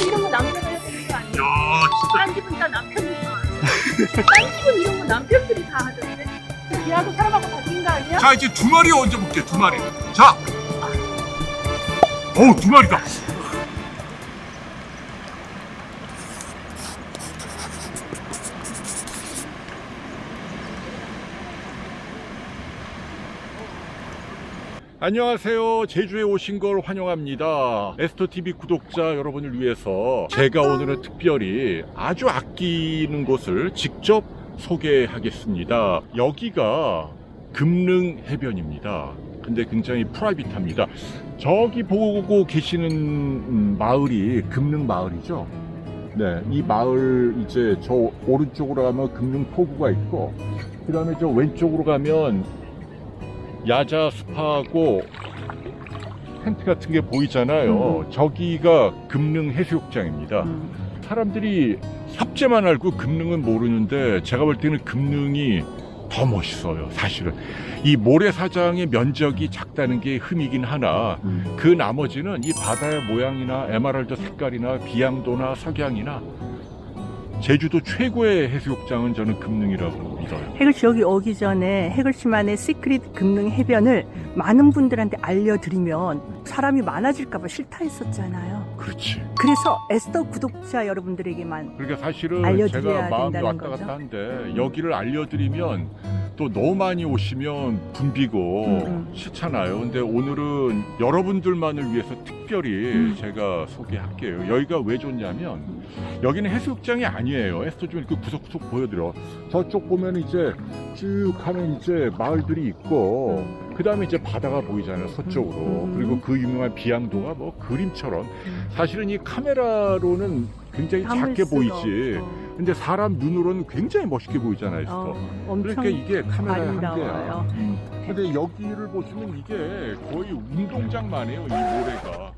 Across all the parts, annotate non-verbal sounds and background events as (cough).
이런 거 남자가 해야 되는 거 아니야? 야 진짜. 딴 집은 다 남편이 다 하는데 딴 집은 이런 거 남편들이 다 하던데? 얘하고 사람하고 바뀐 거 아니야? 자 이제 두 마리 얹어 볼게 두 마리. 자. 어우 두 마리다 안녕하세요. 제주에 오신 걸 환영합니다. 에스터 TV 구독자 여러분을 위해서 제가 오늘은 특별히 아주 아끼는 곳을 직접 소개하겠습니다. 여기가 금능 해변입니다. 근데 굉장히 프라이빗합니다. 저기 보고 계시는 음, 마을이 금능 마을이죠. 네, 이 마을 이제 저 오른쪽으로 가면 금능 포구가 있고, 그 다음에 저 왼쪽으로 가면 야자 숲하고 텐트 같은 게 보이잖아요. 저기가 금능 해수욕장입니다. 사람들이 협재만 알고 금능은 모르는데 제가 볼 때는 금능이 더 멋있어요. 사실은 이 모래사장의 면적이 작다는 게 흠이긴 하나 그 나머지는 이 바다의 모양이나 에메랄드 색깔이나 비양도나 석양이나 제주도 최고의 해수욕장은 저는 금능이라고 믿어요. 해글 씨 여기 오기 전에 해글 씨만의 시크릿 금능 해변을 많은 분들한테 알려드리면 사람이 많아질까봐 싫다 했었잖아요. 그렇지. 그래서 에스더 구독자 여러분들에게만 그러니까 사실은 알려드려야 제가 마음이 된다는 왔다 거죠? 갔다 한데 여기를 알려드리면 또 너무 많이 오시면 붐비고 음, 음. 싫잖아요. 근데 오늘은 여러분들만을 위해서 특별히 음. 제가 소개할게요. 여기가 왜 좋냐면 여기는 해수욕장이 아니에요. 에스터 좀 이렇게 구석구석 보여드려. 저쪽 보면 이제 쭉 하면 이제 마을들이 있고 그 다음에 이제 바다가 보이잖아요. 서쪽으로. 음. 그리고 그 유명한 비양도가 뭐 그림처럼 사실은 이 카메라로는 굉장히 작게 보이지. 근데 사람 눈으로는 굉장히 멋있게 보이잖아요. 어, 엄청 그러니까 이게 아름다워요. 한계야. 음. 근데 여기를 보시면 이게 거의 운동장만 해요, 이 모래가.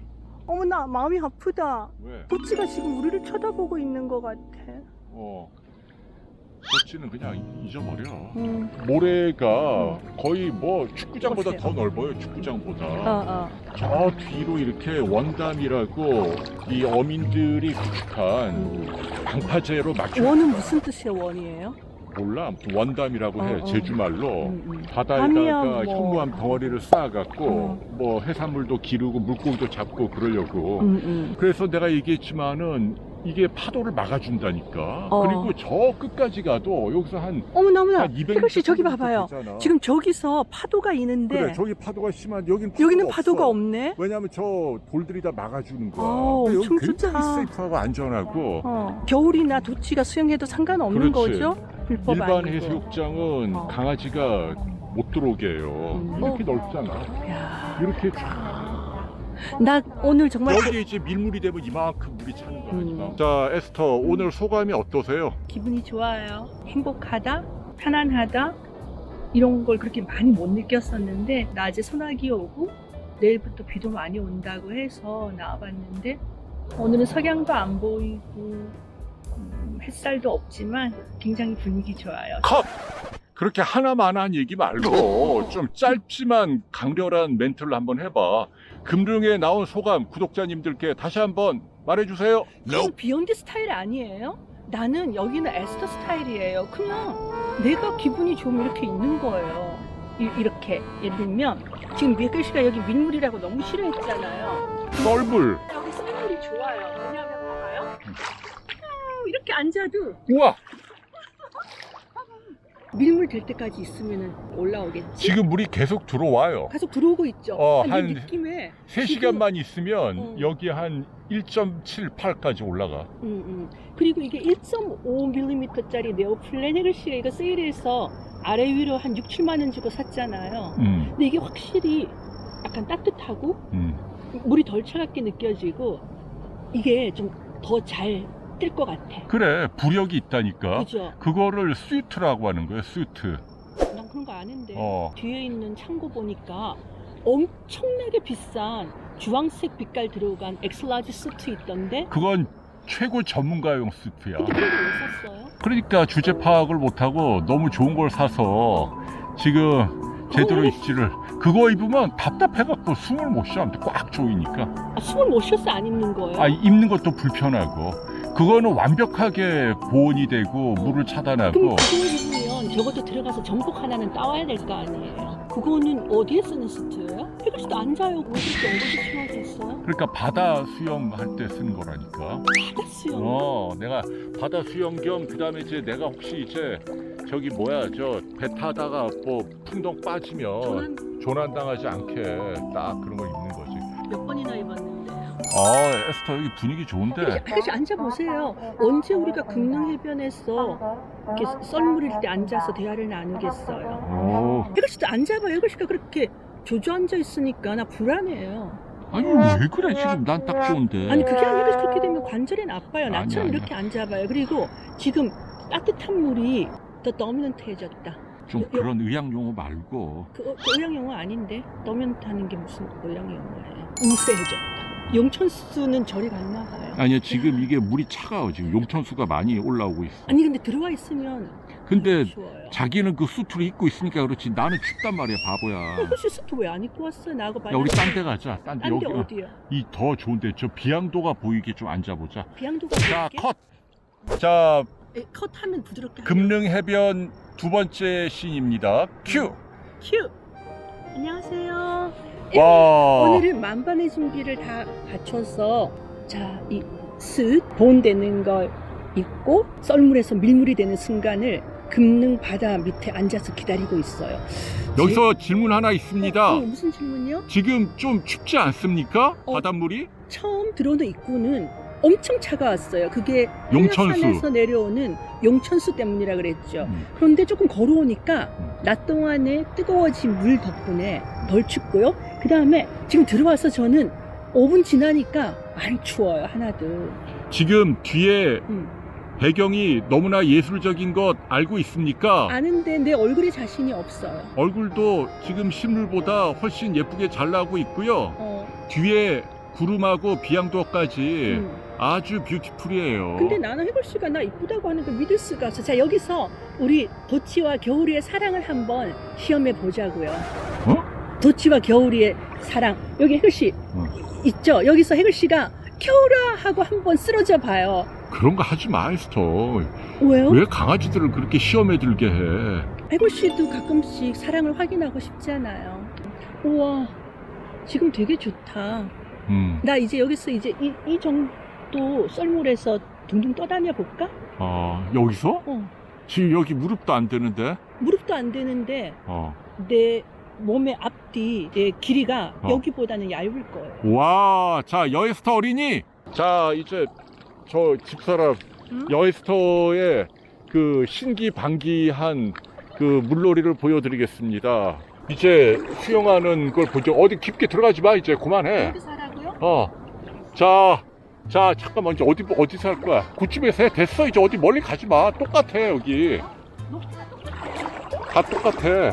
어머나 마음이 아프다. 왜? 도치가 지금 우리를 쳐다보고 있는 것 같아. 어. 코치는 그냥 잊어버려. 음. 모래가 거의 뭐 축구장보다. 더 넓어요, 축구장보다. 어, 어. 저 뒤로 이렇게 원담이라고 이 어민들이 구축한 음. 방파제로 맞춰. 원은 무슨 뜻이에요? 원이에요? 몰라, 아무튼 원담이라고 해, 어, 어. 제주말로. 음, 음. 바다에다가 밤이야, 뭐. 현무암 덩어리를 쌓아갖고 음. 뭐 해산물도 기르고 물고기도 잡고 그러려고 음, 음. 그래서 내가 얘기했지만은 이게 파도를 막아준다니까 어. 그리고 저 끝까지 가도 여기서 한, 어머나 어머나. 한 200m 해글씨 저기 정도 봐봐요. 되잖아. 지금 저기서 파도가 있는데 그래 저기 파도가 심한 여기는 파도가 여기는. 파도가 없네. 왜냐면 저 돌들이 다 막아주는 거야 아, 근데 엄청 여기 굉장히 좋다. 세이프하고 안전하고 어. 겨울이나 도치가 수영해도 상관없는 그렇지. 거죠? 불법 일반 아니고. 해수욕장은 어. 강아지가 못 들어오게 해요 음. 이렇게 어. 넓잖아 야, 이렇게 쫙 나 오늘 정말 여기에 이제 밀물이 되면 이만큼 물이 차는 거야. 음. 지금. 자, 에스터 오늘 소감이 어떠세요? 기분이 좋아요 행복하다 편안하다 이런 걸 그렇게 많이 못 느꼈었는데 낮에 소나기 오고 내일부터 비도 많이 온다고 해서 나와봤는데 오늘은 석양도 안 보이고 음, 햇살도 없지만 굉장히 분위기 좋아요 컷! 그렇게 하나만한 얘기 말고 좀 짧지만 강렬한 멘트를 한번 해봐. 금릉에 나온 소감 구독자님들께 다시 한번 말해주세요. 이건 비욘드 스타일 아니에요? 나는 여기는 에스터 스타일이에요. 그냥 내가 기분이 좋으면 이렇게 있는 거예요. 이, 이렇게 예를 들면 지금 미글 씨가 여기 밀물이라고 너무 싫어했잖아요. 썰불. 여기 썰물이 좋아요. 왜냐하면 봐봐요. 아, 이렇게 앉아도 우와! 밀물 될 때까지 있으면 올라오겠지. 지금 물이 계속 들어와요. 계속 들어오고 있죠. 어, 아, 이한 느낌에 3시간만 있으면 어. 여기 한 1.78까지 올라가. 음, 음. 그리고 이게 1.5mm짜리 네오플랜 해글 씨가 이거 세일해서 아래 위로 한 6, 7만 원 주고 샀잖아요. 음, 근데 이게 확실히 약간 따뜻하고 음. 물이 덜 차갑게 느껴지고 이게 좀 더 잘 뜰 것 같아. 그래, 부력이 있다니까. 그죠? 그거를 스위트라고 하는 거예요, 스위트. 난 그런 거 아는데 어. 뒤에 있는 창고 보니까 엄청나게 비싼 주황색 빛깔 들어간 엑스라지 수트 있던데 그건 최고 전문가용 스위트야. 근데 그런 거왜 샀어요? 그러니까 주제 파악을 못하고 너무 좋은 걸 사서 지금 제대로 입지를 그거 입으면 답답해갖고 숨을 못 쉬어 꽉 조이니까 아, 숨을 못 쉬어서 안 입는 거예요? 아 입는 것도 불편하고 그거는 완벽하게 보온이 되고 물을 그럼 차단하고 그거 입으면 적어도 들어가서 전복 하나는 따와야 될 거 아니에요? 그거는 어디에 쓰는 수트예요? 해글씨도 앉아요. 왜 그렇게 엉거지 치마게 있어요? 그러니까 바다 수영할 때 쓰는 거라니까 바다 수영. 어 내가 바다 수영 겸 그다음에 이제 내가 혹시 이제 저기 뭐야 저 배 타다가 뭐 풍덩 빠지면 조난 당하지 않게 딱 그런 걸 입는 아 에스터 여기 분위기 좋은데 해글씨 앉아보세요. 언제 우리가 금능 해변에서 이렇게 썰물일 때 앉아서 대화를 나누겠어요? 오 해글씨도 앉아봐요. 해글씨가 그렇게 조조앉아 있으니까 나 불안해요. 아니 왜 그래 지금 난 딱 좋은데 아니 그게 아니라 그렇게 되면 관절에 나빠요. 아니야, 나처럼 아니야. 이렇게 앉아봐요. 그리고 지금 따뜻한 물이 더 더미넌트해졌다. 좀 그런 의학 용어 말고 그, 그 의학 용어 아닌데 더미넌트하는 게 무슨 의학 용어예요? 우세해졌다. 용천수는 저리 갔나 봐요. 아니야 지금 이게 물이 차가워 지금 용천수가 많이 올라오고 있어 아니 근데 들어와 있으면 근데 추워요. 자기는 그 수트를 입고 있으니까 그렇지 나는 춥단 말이야 바보야 혹시 수트 왜 안 입고 왔어요? 나하고 야 우리 딴 데 가자 딴데 딴데 여기 어디요? 이더 좋은데 저 비양도가 보이게 좀 앉아보자 비양도가 자 보이게? 컷! 자 에, 컷하면 부드럽게. 금능 해변 두 번째 씬입니다 큐! 큐. 안녕하세요. 와 오늘은 만반의 준비를 다 갖춰서 자이스 보온되는 걸 입고 썰물에서 밀물이 되는 순간을 금능 바다 밑에 앉아서 기다리고 있어요. 여기서 질문 하나 제- 있습니다 어, 어, 무슨 질문이요? 지금 좀 춥지 않습니까? 어. 바닷물이? 처음 들어오는 입구는 엄청 차가웠어요. 그게 용천수. 한라산에서 내려오는 용천수 때문이라 그랬죠. 음. 그런데 조금 걸어오니까 음. 낮 동안에 뜨거워진 물 덕분에 덜 춥고요. 그 다음에 지금 들어와서 저는 5분 지나니까 안 추워요. 하나도. 지금 뒤에 음. 배경이 너무나 예술적인 것 알고 있습니까? 아는데 내 얼굴에 자신이 없어요. 얼굴도 지금 실물보다 훨씬 예쁘게 잘 나오고 있고요. 어, 뒤에 구름하고 비양도까지 음. 아주 뷰티풀이에요. 근데 나는 해골 씨가 나 이쁘다고 하는 걸 믿을 수가 없어. 자 여기서 우리 도치와 겨울이의 사랑을 한번 시험해 보자고요. 어? 도치와 겨울이의 사랑. 여기 해골 씨 어. 있죠? 여기서 해골 씨가 겨울아 하고 한번 쓰러져 봐요. 그런 거 하지 마, 에스터. 왜요? 왜 강아지들을 그렇게 시험에 들게 해? 해골 씨도 가끔씩 사랑을 확인하고 싶잖아요. 우와, 지금 되게 좋다. 음, 나 이제 여기서 이제 이, 이 정 도 썰물에서 둥둥 떠다녀 볼까? 아, 여기서? 어. 지금 여기 무릎도 안 되는데? 무릎도 안 되는데 어. 내 몸의 앞뒤의 길이가 어. 여기보다는 얇을 거예요. 와, 자, 여에스터 어린이. 자, 이제 저 집사람 응? 여에스터의 그 신기방기한 그 물놀이를 보여드리겠습니다. 이제 수영하는 걸 보죠. 어디 깊게 들어가지 마, 이제 그만해. 여기서 하라고요? 어. 자, 자, 잠깐만, 이제 어디, 어디서 할 거야? 그쯤에서 해. 됐어. 이제 어디 멀리 가지 마. 똑같아, 여기. 다 똑같아.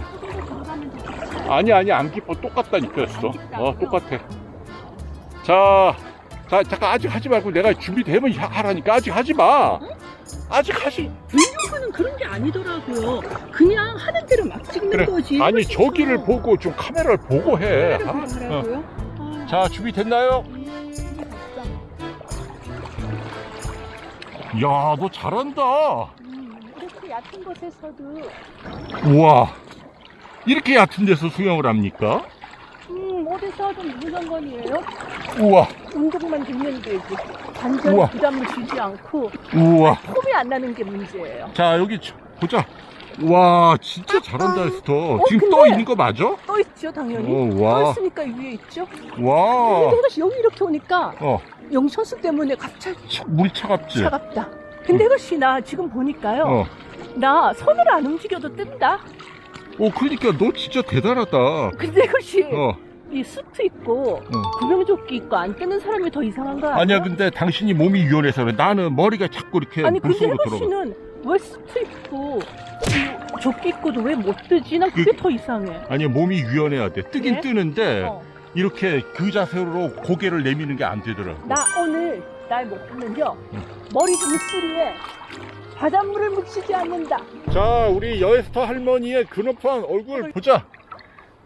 아니, 아니, 안 깊어. 똑같다니까, 했어. 어, 똑같아. 자, 자, 잠깐, 아직 하지 말고 내가 준비되면 하- 하라니까. 아직 하지 마. 아직 하지. 브이로그는 그런 게 아니더라고요. 그냥 하는 대로 막 찍는 그래. 거지. 아니, 저기를. 보고 좀 카메라를 보고 해. 카메라를 아, 보고 어. 하라고요? 아, 자, 준비됐나요? 야, 너 잘한다. 음, 이렇게 얕은 곳에서도 우와 이렇게 얕은 데서 수영을 합니까? 음, 어디서 하든 무슨 상관이에요? 우와 운동만 되면 되지. 관절 우와. 부담을 주지 않고 우와 폼이 안 나는 게 문제예요. 자 여기 저- 보자 와 진짜 잘한다 에스터 지금 근데- 떠 있는 거 맞아? 떠 있죠, 당연히. 어, 떠 와, 있으니까 위에 있죠. 와, 근데 이것이 여기 이렇게 오니까 어, 영천수 때문에 갑자기 차- 물이 차갑지? 차갑다. 근데 이것이 나 지금 보니까요. 어, 나 손으로 안 움직여도 뜬다. 어, 그러니까 너 진짜 대단하다. 근데 이것이 어, 이 수트 입고 어. 구명조끼 입고 안 뜨는 사람이 더 이상한 거 아니야? 아니야, 근데 당신이 몸이 유연해서 그래. 나는 머리가 자꾸 이렇게 아니 근데 물속으로 혜거 들어가. 씨는 왜 수트 입고 이 조끼 입고도 왜 못 뜨지? 나 그게 그- 더 이상해. 아니야, 몸이 유연해야 돼. 뜨긴 그래? 뜨는데 어. 이렇게 그 자세로 고개를 내미는 게 안 되더라고. 나 오늘 날 응. 머리 등수리에 바닷물을 묻히지 않는다. 자, 우리 여에스터 할머니의 근업한 얼굴 보자.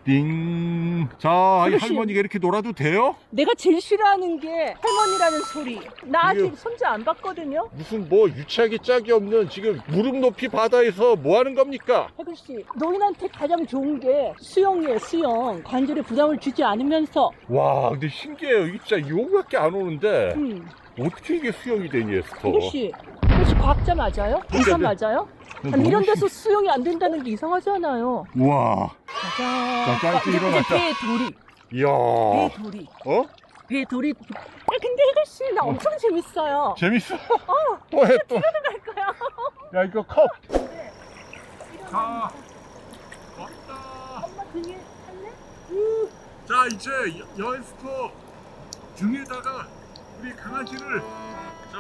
띵. 자, 이. 할머니가 이렇게 놀아도 돼요? 내가 제일 싫어하는 게 할머니라는 소리. 나 아직 이게- 손자 안 봤거든요. 무슨 뭐 유치하기 짝이 없는 지금 무릎 높이 바다에서 뭐 하는 겁니까? 해글 씨, 노인한테 가장 좋은 게 수영이에요, 수영. 관절에 부담을 주지 않으면서. 와, 근데 신기해요. 이게 진짜 요거밖에 안 오는데 음. 어떻게 이게 수영이 되니, 에스터? 해글 씨, 씨 과학자 맞아요? 의사 네. 맞아요? 나 아니, 이런 데서 수영이 안 된다는 게 이상하잖아요. 신- 와, 짜잔. 자, 짤 이제 일어났다. 배 돌이, 이야. 배 돌이, 어? 배 돌이. 아, 근데 해글 씨, 나 엄청 재밌어요. 재밌어? 또 해, 또. 야, 이거 컵. 자, 왔다. 엄마 등에 탈래? 자, 이제 여- 여에스터 등에다가 우리 강아지를 자,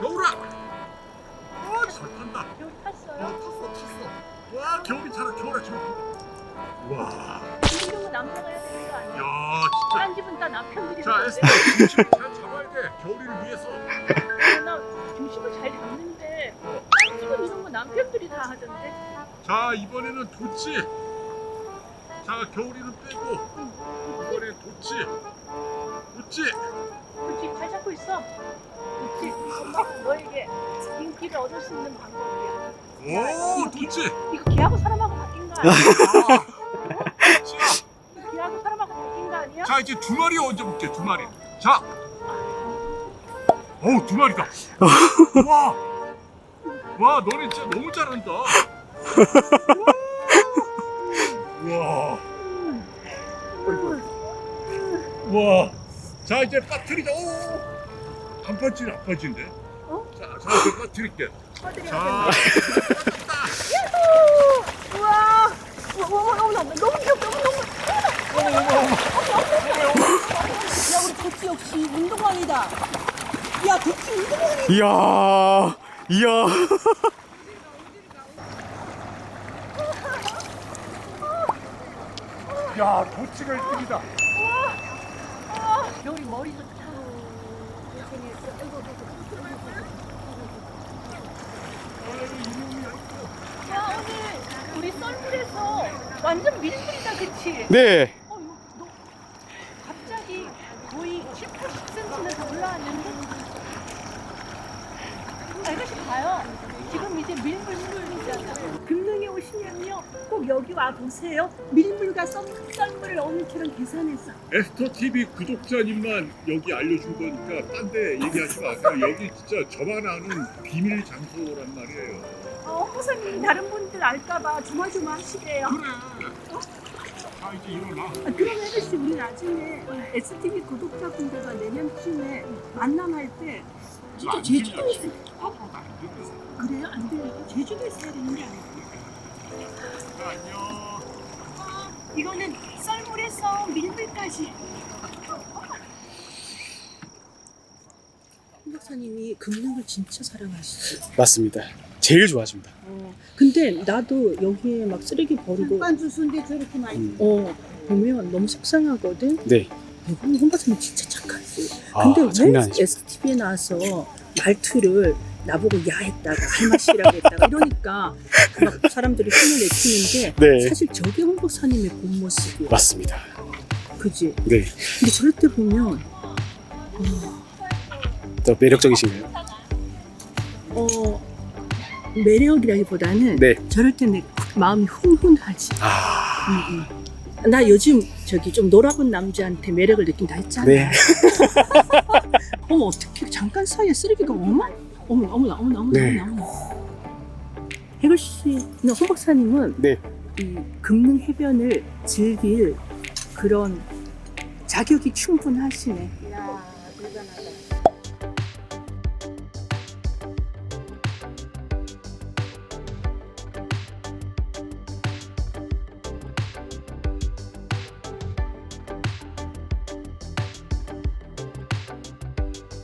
겨울아. 어, 잘 탄다. 여기 어, 탔어요. 탔어, 탔어. 와, 겨울이 타라, 겨울아, 겨울. 와, 이 정도면 남자가 해야 되는 거 아니야? 야, 진짜. 딴 집은 다 남편들이 자, 에스터 잘 잡아야 돼. 겨울이를 위해서. 나 중심을 잘 잡는데 딴 집은 이런 거 남편들이 다 하던데 자, 이번에는 도치. 자, 겨울이는 빼고 이번에 도치. 도치. 그렇지 발 잡고 있어 그렇지 엄마가 너에게 인기를 얻을 수 있는 방법이야. 오, 도치. 이거 걔하고 사람하고 바뀐 거 아니야? 아, 도치야. 걔하고 사람하고 바뀐 거 아니야? 자 이제 두 마리 얹어볼게 두 마리. 자. 어우 두 마리다. 와, 와 너네 진짜 너무 잘한다. 와, 와, 자 이제 빠뜨리자 안 빠진대 어? 자, 자 빠뜨릴게 꺼드려 자. (laughs) 우와! 어머 어머 어머 너무 귀엽다 너무 너무 어머 어머 어머 야 우리 도치 역시 운동왕이다. 야 도치 운동왕 이야, 이야. 야 도치가 1등이다. 겨울이 머리 좋다 야 오늘 우리 썰물에서 완전 밀물이다 그치? 네. 어, 이거 너 갑자기 거의 7, 80cm는 더 올라왔는데? 아, 이것이 봐요. 지금 이제 밀물물이잖아. 금능에 오시면요. 꼭 여기 와 보세요. 밀물 과 썰, 썰물을 어느처럼 계산해서. 에스터 TV 구독자님만 여기 알려준 거니까 딴 데 얘기하지 마세요. (laughs) 여기 진짜 저만 아는 비밀 장소란 말이에요. 어, 호사님 다른 분들 알까봐 조마조마 하시래요. 그래. 자 이제 일어나. 아, 그럼 혜리씨 우리 나중에 STV 구독자분들과 내년쯤에 만남할 때 진짜 제주도에 있- 앞으로 나안 되겠어. 그래요? 안 돼요. 제주도에 있어야 되는 게 아니에요. 자, 안녕. 이거는 썰물에서 밀물까지. 홍 박사님이 금능을 진짜 사랑하시지. 맞습니다. 제일 좋아집니다. 어, 근데 나도 여기에 막 쓰레기 버리고 반주순데 저렇게 많이 음. 어 보면 너무 속상하거든. 네. 이건 홍 박사님 진짜 착하지. 아, 근데 왜 장난 아니죠. STV에 나와서 말투를 나보고 야 했다가 할마씨라고 했다가 이러니까 막 사람들이 힘을 내키는데 네. 사실 저게 홍 박사님의 본 모습이야. 맞습니다. 그지? 네. 근데 저럴 때 보면 더 매력적이신가요? 어 매력이라기보다는 네. 저럴 때 내 마음이 훈훈하지. 아, 음, 음. 나 요즘 저기 좀 놀아본 남자한테 매력을 느낀다 했잖아. 네. (laughs) 어머 어떻게 잠깐 사이에 쓰레기가 어머 어머 어머나 어머나 어머나 네. 어머나. 해글 씨, 홍 박사님은 네. 이 금능 해변을 즐길 그런 자격이 충분하시네.